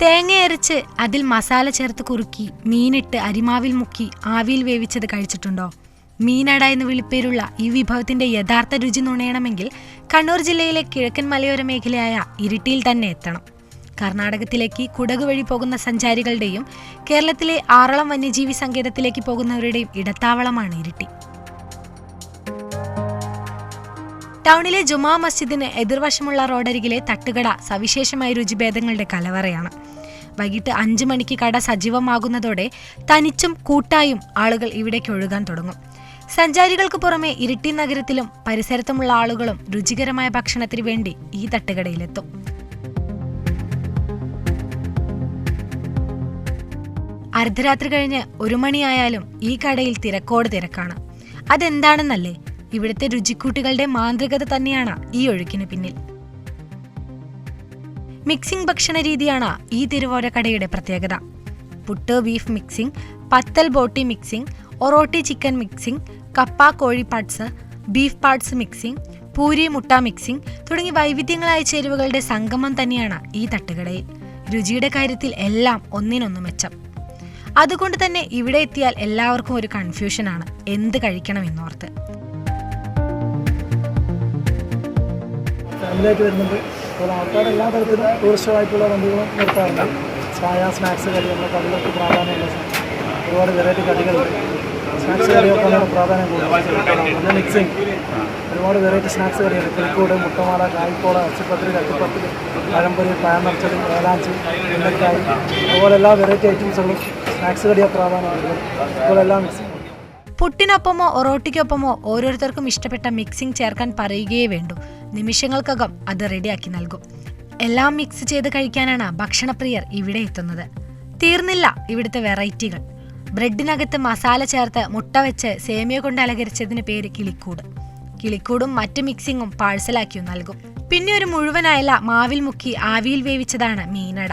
തേങ്ങ അരച്ച് അതിൽ മസാല ചേർത്ത് കുറുക്കി മീനിട്ട് അരിമാവിൽ മുക്കി ആവിയിൽ വേവിച്ചത് കഴിച്ചിട്ടുണ്ടോ? മീനട എന്ന് വിളിപ്പേരുള്ള ഈ വിഭവത്തിന്റെ യഥാർത്ഥ രുചി നുണയണമെങ്കിൽ കണ്ണൂർ ജില്ലയിലെ കിഴക്കൻ മലയോര മേഖലയായ ഇരിട്ടിയിൽ തന്നെ എത്തണം. കർണാടകത്തിലേക്ക് കുടക് വഴി പോകുന്ന സഞ്ചാരികളുടെയും കേരളത്തിലെ ആറളം വന്യജീവി സങ്കേതത്തിലേക്ക് പോകുന്നവരുടെയും ഇടത്താവളമാണ് ഇരിട്ടി. ടൗണിലെ ജുമാ മസ്ജിദിന് എതിർവശമുള്ള റോഡരികിലെ തട്ടുകട സവിശേഷമായ രുചിഭേദങ്ങളുടെ കലവറയാണ്. വൈകിട്ട് അഞ്ചു മണിക്ക് കട സജീവമാകുന്നതോടെ തനിച്ചും കൂട്ടായും ആളുകൾ ഇവിടേക്ക് ഒഴുകാൻ തുടങ്ങും. സഞ്ചാരികൾക്ക് പുറമെ ഇരിട്ടി നഗരത്തിലും പരിസരത്തുമുള്ള ആളുകളും രുചികരമായ ഭക്ഷണത്തിന് വേണ്ടി ഈ തട്ടുകടയിലെത്തും. അർദ്ധരാത്രി കഴിഞ്ഞ് ഒരു മണിയായാലും ഈ കടയിൽ തിരക്കോട് തിരക്കാണ്. അതെന്താണെന്നല്ലേ? ഇവിടുത്തെ രുചിക്കൂട്ടുകളുടെ മാന്ത്രികത തന്നെയാണ് ഈ ഒഴുക്കിന് പിന്നിൽ. മിക്സിംഗ് ഭക്ഷണ രീതിയാണ് ഈ തിരുവോര കടയുടെ പ്രത്യേകത. പുട്ട് ബീഫ് മിക്സിംഗ് പത്തൽ ബോട്ടി മിക്സിംഗ് ഒറോട്ടി ചിക്കൻ മിക്സിംഗ് കപ്പ കോഴി parts beef parts mixing puri മുട്ട മിക്സിംഗ് തുടങ്ങി വൈവിധ്യങ്ങളായ ചേരുവകളുടെ സംഗമം തന്നെയാണ് ഈ തട്ടുകടയിൽ. രുചിയുടെ കാര്യത്തിൽ എല്ലാം ഒന്നിനൊന്ന് മെച്ചം. അതുകൊണ്ട് തന്നെ ഇവിടെ എത്തിയാൽ എല്ലാവർക്കും ഒരു കൺഫ്യൂഷനാണ് എന്ത് കഴിക്കണം ഫാമിലിയായിട്ട് വരുന്നുണ്ട്. അപ്പോൾ ആൾക്കാർ എല്ലാ തരത്തിലും ടൂറിസ്റ്റുമായിട്ടുള്ള വണ്ടികളും നിർത്താറുണ്ട്. ചായ സ്നാക്സ് കടികളുടെ കടികൾക്ക് പ്രാധാന്യമുള്ള ഒരുപാട് വെറൈറ്റി കടികളുണ്ട്. സ്നാക്സ് കടികൾക്കാണ് പ്രാധാന്യം കൂടുതൽ. പിന്നെ മിക്സിങ് ഒരുപാട് വെറൈറ്റി സ്നാക്സ് കടികൾ കിളിക്കൂട് മുട്ടമാല കായ്പോള അച്ചിപ്പത്തിരി കട്ടിപ്പത്തിരി പഴംപൊരി പഴം ഏലാഞ്ചി ഉന്നക്കായി അതുപോലെ എല്ലാ വെറൈറ്റി ഐറ്റംസുകളും സ്നാക്സ് കടിയ പ്രാധാന്യമുണ്ട് അതുപോലെ എല്ലാം മിക്സിങ് പുട്ടിനൊപ്പമോ ഒറോട്ടിക്കൊപ്പമോ ഓരോരുത്തർക്കും ഇഷ്ടപ്പെട്ട മിക്സിംഗ് ചേർക്കാൻ പറയുകയേ വേണ്ടൂ. നിമിഷങ്ങൾക്കകം അത് റെഡിയാക്കി നൽകും. എല്ലാം മിക്സ് ചെയ്ത് കഴിക്കാനാണ് ഭക്ഷണപ്രിയർ ഇവിടെ എത്തുന്നത്. തീർന്നില്ല ഇവിടുത്തെ വെറൈറ്റികൾ ബ്രെഡിനകത്ത് മസാല ചേർത്ത് മുട്ട വെച്ച് സേമിയ കൊണ്ട് അലങ്കരിച്ചതിന് പേര് കിളിക്കൂട്. കിളിക്കൂടും മറ്റ് മിക്സിങ്ങും പാഴ്സലാക്കിയും നൽകും. പിന്നെ ഒരു മുഴുവനായല്ല മാവിൽ മുക്കി ആവിയിൽ വേവിച്ചതാണ് മീനട.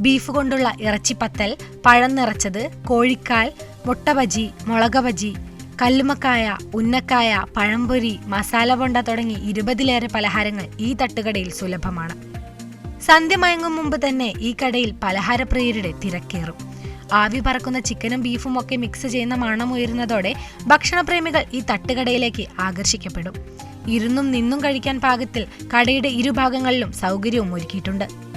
ബീഫ് കൊണ്ടുള്ള ഇറച്ചിപ്പത്തൽ പഴം നിറച്ചത് കോഴിക്കാൽ മുട്ടബജി മുളക് കല്ലുമക്കായ ഉന്നക്കായ പഴംപൊരി മസാല ബൊണ്ട തുടങ്ങി ഇരുപതിലേറെ പലഹാരങ്ങൾ ഈ തട്ടുകടയിൽ സുലഭമാണ്. സന്ധ്യ മയങ്ങും മുമ്പ് തന്നെ ഈ കടയിൽ പലഹാരപ്രിയരുടെ തിരക്കേറും. ആവി പറക്കുന്ന ചിക്കനും ബീഫും ഒക്കെ മിക്സ് ചെയ്യുന്ന മണം ഉയരുന്നതോടെ ഭക്ഷണപ്രേമികൾ ഈ തട്ടുകടയിലേക്ക് ആകർഷിക്കപ്പെടും. ഇരുന്നും നിന്നും കഴിക്കാൻ പാകത്തിൽ കടയുടെ ഇരുഭാഗങ്ങളിലും സൗകര്യവും ഒരുക്കിയിട്ടുണ്ട്.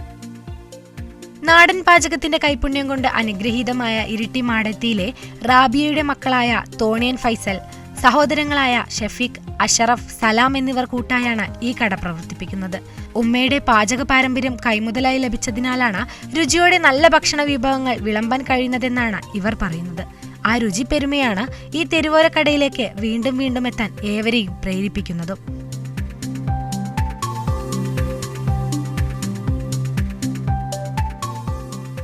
നാടൻ പാചകത്തിന്റെ കൈപുണ്യം കൊണ്ട് അനുഗ്രഹീതമായ ഇരിട്ടി മാടത്തിയിലെ റാബിയയുടെ മക്കളായ തോണിയൻ ഫൈസൽ സഹോദരങ്ങളായ ഷഫീഖ് അഷറഫ് സലാം എന്നിവർ കൂട്ടായാണ് ഈ കട പ്രവർത്തിപ്പിക്കുന്നത്. ഉമ്മയുടെ പാചക പാരമ്പര്യം കൈമുതലായി ലഭിച്ചതിനാലാണ് രുചിയോടെ നല്ല ഭക്ഷണ വിഭവങ്ങൾ വിളമ്പാൻ കഴിയുന്നതെന്നാണ് ഇവർ പറയുന്നത്. ആ രുചി പെരുമയാണ് ഈ തെരുവോര കടയിലേക്ക് വീണ്ടും വീണ്ടും എത്താൻ ഏവരെയും പ്രേരിപ്പിക്കുന്നതും.